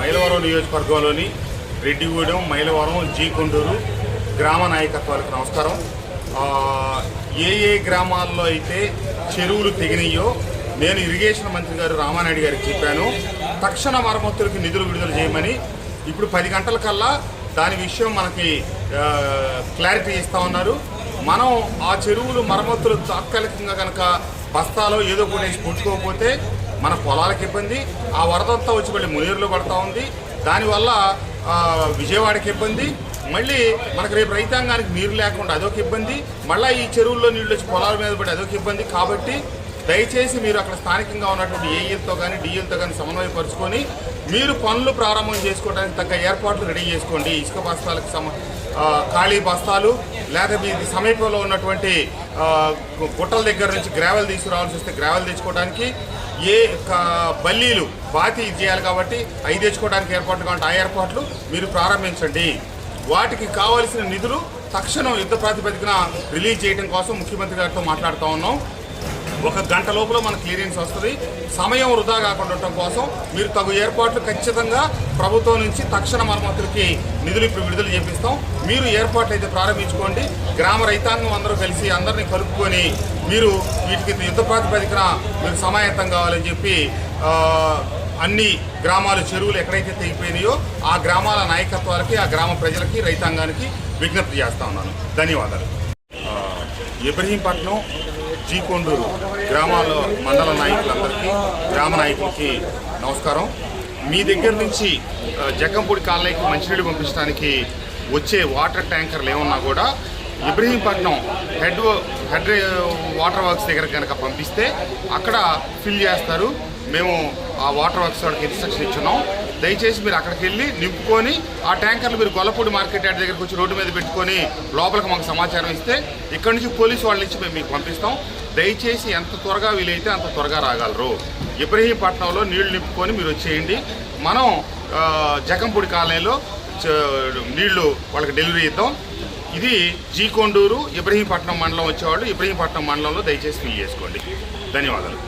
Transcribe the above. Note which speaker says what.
Speaker 1: మైలవరం నియోజకవర్గంలోని రెడ్డిగూడెం మైలవరం జీ కొండూరు గ్రామ నాయకత్వాలకు నమస్కారం. ఏ ఏ గ్రామాల్లో అయితే చెరువులు తెగినాయో నేను ఇరిగేషన్ మంత్రి గారు రామానాయుడు గారికి చెప్పాను. తక్షణ మరమ్మతులకు నిధులు విడుదల చేయమని ఇప్పుడు పది గంటల కల్లా దాని విషయం మనకి క్లారిటీ ఇస్తా ఉన్నారు. మనం ఆ చెరువులు మరమ్మతులు తాత్కాలికంగా కనుక బస్తాలో ఏదో కూడా వేసి మన పొలాలకు ఇబ్బంది ఆ వరదంతా వచ్చి మళ్ళీ మునీరులో పడతా ఉంది. దానివల్ల విజయవాడకి ఇబ్బంది. మళ్ళీ మనకు రేపు రైతాంగానికి నీరు లేకుండా అదొక ఇబ్బంది. మళ్ళీ ఈ చెరువుల్లో నీళ్ళు వచ్చి పొలాల మీద పడి అదొక ఇబ్బంది. కాబట్టి దయచేసి మీరు అక్కడ స్థానికంగా ఉన్నటువంటి ఏఈలతో కానీ డిఈలతో కానీ సమన్వయపరుచుకొని మీరు పనులు ప్రారంభం చేసుకోవడానికి తగ్గ ఏర్పాట్లు రెడీ చేసుకోండి. ఇసుక బస్తాలకు సమ ఖాళీ బస్తాలు లేదా మీ సమీపంలో ఉన్నటువంటి గుట్టల దగ్గర నుంచి గ్రావెల్ తీసుకురావాల్సి వస్తే గ్రావెల్ తెచ్చుకోవడానికి ఏ బల్లీలు బాతి చేయాలి కాబట్టి అవి తెచ్చుకోవడానికి ఏర్పాట్లు కాబట్టి ఆ ఏర్పాట్లు మీరు ప్రారంభించండి. వాటికి కావలసిన నిధులు తక్షణం యుద్ధ ప్రాతిపదికన రిలీజ్ చేయడం కోసం ముఖ్యమంత్రి గారితో మాట్లాడుతూ ఉన్నాం. ఒక గంట లోపల మన క్లియరెన్స్ వస్తుంది. సమయం వృధా కాకుండా ఉండటం కోసం మీరు తగు ఏర్పాట్లు ఖచ్చితంగా ప్రభుత్వం నుంచి తక్షణ మరమ్మతులకి నిధులు ఇప్పుడు విడుదల చేపిస్తాం. మీరు ఏర్పాట్లు అయితే ప్రారంభించుకోండి. గ్రామ రైతాంగం అందరూ కలిసి అందరినీ కలుపుకొని మీరు వీటికి యుద్ధ ప్రాతిపదికన మీరు సమాయత్తం కావాలని చెప్పి అన్ని గ్రామాలు చెరువులు ఎక్కడైతే తెగిపోయినాయో ఆ గ్రామాల నాయకత్వాలకి ఆ గ్రామ ప్రజలకి రైతాంగానికి విజ్ఞప్తి చేస్తా ఉన్నాను. ధన్యవాదాలు. ఇబ్రహీంపట్నం జీకొండూరు గ్రామాల్లో మండల నాయకులందరికీ గ్రామ నాయకులకి నమస్కారం. మీ దగ్గర నుంచి జగ్గంపూడి కాలనీకి మంచినీళ్ళు పంపించడానికి వచ్చే వాటర్ ట్యాంకర్లు ఏమన్నా కూడా Ibrahimpatnam head head water works దగ్గర కనుక పంపిస్తే అక్కడ ఫిల్ చేస్తారు. మేము ఆ వాటర్ వర్క్స్ వాళ్ళకి ఇన్స్ట్రక్షన్ ఇచ్చున్నాం. దయచేసి మీరు అక్కడికి వెళ్ళి నింపుకొని ఆ ట్యాంకర్లు మీరు గొల్లపూడి మార్కెట్ యార్డ్ దగ్గరికి వచ్చి రోడ్డు మీద పెట్టుకొని లోపలికి మాకు సమాచారం ఇస్తే ఇక్కడ నుంచి పోలీసు వాళ్ళ నుంచి మేము మీకు పంపిస్తాం. దయచేసి ఎంత త్వరగా వీలైతే అంత త్వరగా రాగలరు. ఇబ్రహీంపట్నంలో నీళ్ళు నింపుకొని మీరు వచ్చేయండి. మనం జకంపూడి కాలనీలో నీళ్ళు వాళ్ళకి డెలివరీ ఇద్దాం. ఇది జీకొండూరు ఇబ్రహీంపట్నం మండలం వచ్చేవాళ్ళు ఇబ్రహీంపట్నం మండలంలో దయచేసి ఫిల్ చేసుకోండి. ధన్యవాదాలు.